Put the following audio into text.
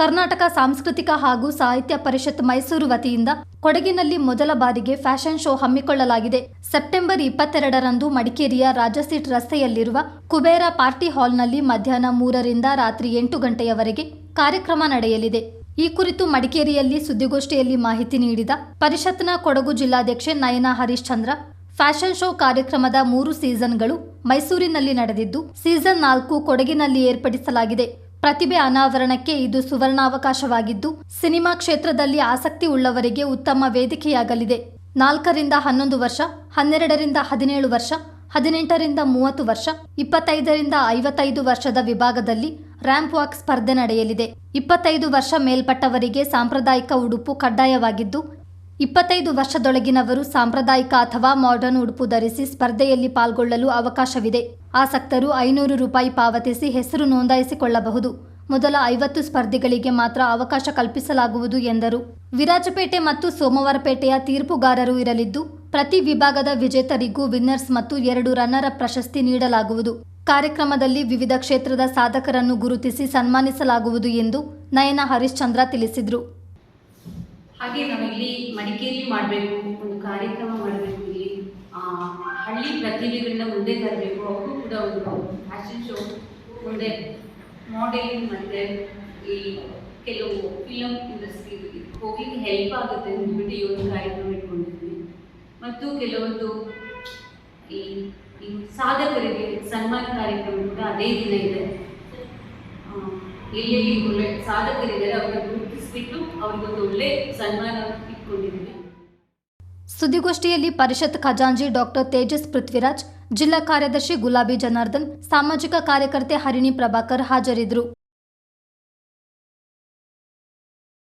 ಕರ್ನಾಟಕ ಸಾಂಸ್ಕೃತಿಕ ಹಾಗೂ ಸಾಹಿತ್ಯ ಪರಿಷತ್ ಮೈಸೂರು ವತಿಯಿಂದ ಕೊಡಗಿನಲ್ಲಿ ಮೊದಲ ಬಾರಿಗೆ ಫ್ಯಾಷನ್ ಶೋ ಹಮ್ಮಿಕೊಳ್ಳಲಾಗಿದೆ. ಸೆಪ್ಟೆಂಬರ್ ಇಪ್ಪತ್ತೆರಡರಂದು ಮಡಿಕೇರಿಯ ರಾಜಸೀಟ್ ರಸ್ತೆಯಲ್ಲಿರುವ ಕುಬೇರ ಪಾರ್ಟಿ ಹಾಲ್ನಲ್ಲಿ ಮಧ್ಯಾಹ್ನ ಮೂರರಿಂದ ರಾತ್ರಿ ಎಂಟು ಗಂಟೆಯವರೆಗೆ ಕಾರ್ಯಕ್ರಮ ನಡೆಯಲಿದೆ. ಈ ಕುರಿತು ಮಡಿಕೇರಿಯಲ್ಲಿ ಸುದ್ದಿಗೋಷ್ಠಿಯಲ್ಲಿ ಮಾಹಿತಿ ನೀಡಿದ ಪರಿಷತ್ನ ಕೊಡಗು ಜಿಲ್ಲಾಧ್ಯಕ್ಷೆ ನಯನಾ ಹರಿಶ್ಚಂದ್ರ ಫ್ಯಾಷನ್ ಶೋ ಕಾರ್ಯಕ್ರಮದ ಮೂರು ಸೀಸನ್ಗಳು ಮೈಸೂರಿನಲ್ಲಿ ನಡೆದಿದ್ದು, ಸೀಸನ್ ನಾಲ್ಕು ಕೊಡಗಿನಲ್ಲಿ ಏರ್ಪಡಿಸಲಾಗಿದೆ. ಪ್ರತಿಭೆ ಅನಾವರಣಕ್ಕೆ ಇದು ಸುವರ್ಣಾವಕಾಶವಾಗಿದ್ದು, ಸಿನಿಮಾ ಕ್ಷೇತ್ರದಲ್ಲಿ ಆಸಕ್ತಿ ಉಳ್ಳವರಿಗೆ ಉತ್ತಮ ವೇದಿಕೆಯಾಗಲಿದೆ. ನಾಲ್ಕರಿಂದ ಹನ್ನೊಂದು ವರ್ಷ, ಹನ್ನೆರಡರಿಂದ ಹದಿನೇಳು ವರ್ಷ, ಹದಿನೆಂಟರಿಂದ ಮೂವತ್ತು ವರ್ಷ, ಇಪ್ಪತ್ತೈದರಿಂದ ಐವತ್ತೈದು ವರ್ಷದ ವಿಭಾಗದಲ್ಲಿ ರ್ಯಾಂಪ್ ವಾಕ್ ಸ್ಪರ್ಧೆ ನಡೆಯಲಿದೆ. ಇಪ್ಪತ್ತೈದು ವರ್ಷ ಮೇಲ್ಪಟ್ಟವರಿಗೆ ಸಾಂಪ್ರದಾಯಿಕ ಉಡುಪು ಕಡ್ಡಾಯವಾಗಿದ್ದು ಇಪ್ಪತ್ತೈದು ವರ್ಷದೊಳಗಿನವರು ಸಾಂಪ್ರದಾಯಿಕ ಅಥವಾ ಮಾಡರ್ನ್ ಉಡುಪು ಧರಿಸಿ ಸ್ಪರ್ಧೆಯಲ್ಲಿ ಪಾಲ್ಗೊಳ್ಳಲು ಅವಕಾಶವಿದೆ. ಆಸಕ್ತರು ಐನೂರು ರೂಪಾಯಿ ಪಾವತಿಸಿ ಹೆಸರು ನೋಂದಾಯಿಸಿಕೊಳ್ಳಬಹುದು. ಮೊದಲ ಐವತ್ತು ಸ್ಪರ್ಧಿಗಳಿಗೆ ಮಾತ್ರ ಅವಕಾಶ ಕಲ್ಪಿಸಲಾಗುವುದು ಎಂದರು. ವಿರಾಜಪೇಟೆ ಮತ್ತು ಸೋಮವಾರಪೇಟೆಯ ತೀರ್ಪುಗಾರರು ಇರಲಿದ್ದು, ಪ್ರತಿ ವಿಭಾಗದ ವಿಜೇತರಿಗೂ ವಿನ್ನರ್ಸ್ ಮತ್ತು ಎರಡು ರನ್ನರ್ ಪ್ರಶಸ್ತಿ ನೀಡಲಾಗುವುದು. ಕಾರ್ಯಕ್ರಮದಲ್ಲಿ ವಿವಿಧ ಕ್ಷೇತ್ರದ ಸಾಧಕರನ್ನು ಗುರುತಿಸಿ ಸನ್ಮಾನಿಸಲಾಗುವುದು ಎಂದು ನಯನ ಹರಿಶ್ಚಂದ್ರ ತಿಳಿಸಿದರು. ಹಾಗೆ ನಾವಿಲ್ಲಿ ಮಡಿಕೇರಿ ಮಾಡಬೇಕು, ಒಂದು ಕಾರ್ಯಕ್ರಮ ಮಾಡಬೇಕು ಇಲ್ಲಿ. ಹಳ್ಳಿ ಪ್ರತಿಭೆಗಳನ್ನ ಮುಂದೆ ತರಬೇಕು. ಅವರು ಕೂಡ ಒಂದು ಫ್ಯಾಷನ್ ಶೋ ಮುಂದೆ ಮಾಡೆಲಿಂಗ್ ಮತ್ತು ಈ ಕೆಲವು ಫಿಲಮ್ ಇಂಡಸ್ಟ್ರಿ ಹೋಗ್ಲಿಕ್ಕೆ ಹೆಲ್ಪ್ ಆಗುತ್ತೆ ಅಂದ್ಬಿಟ್ಟು ಈ ಒಂದು ಕಾರ್ಯಕ್ರಮ ಇಟ್ಕೊಂಡಿದ್ವಿ. ಮತ್ತು ಕೆಲವೊಂದು ಈ ಸಾಧಕರಿಗೆ ಸನ್ಮಾನ ಕಾರ್ಯಕ್ರಮ ಕೂಡ ಅದೇ ದಿನ ಇದೆ. ಎಲ್ಲಿ ಎಲ್ಲೆಲ್ಲಿ ಸಾಧಕರಿದ್ದಾರೆ ಅವ್ರನ್ನ ಗುರುತಿಸ್ಬಿಟ್ಟು ಅವ್ರಿಗೊಂದು ಒಳ್ಳೆ ಸನ್ಮಾನ ಇಟ್ಕೊಂಡಿದ್ದೀನಿ. ಸುದ್ದಿಗೋಷ್ಠಿಯಲ್ಲಿ ಪರಿಷತ್ ಖಜಾಂಜಿ ಡಾಕ್ಟರ್ ತೇಜಸ್ ಪೃಥ್ವಿರಾಜ್, ಜಿಲ್ಲಾ ಕಾರ್ಯದರ್ಶಿ ಗುಲಾಬಿ ಜನಾರ್ದನ್, ಸಾಮಾಜಿಕ ಕಾರ್ಯಕರ್ತೆ ಹರಿಣಿ ಪ್ರಭಾಕರ್ ಹಾಜರಿದ್ದರು.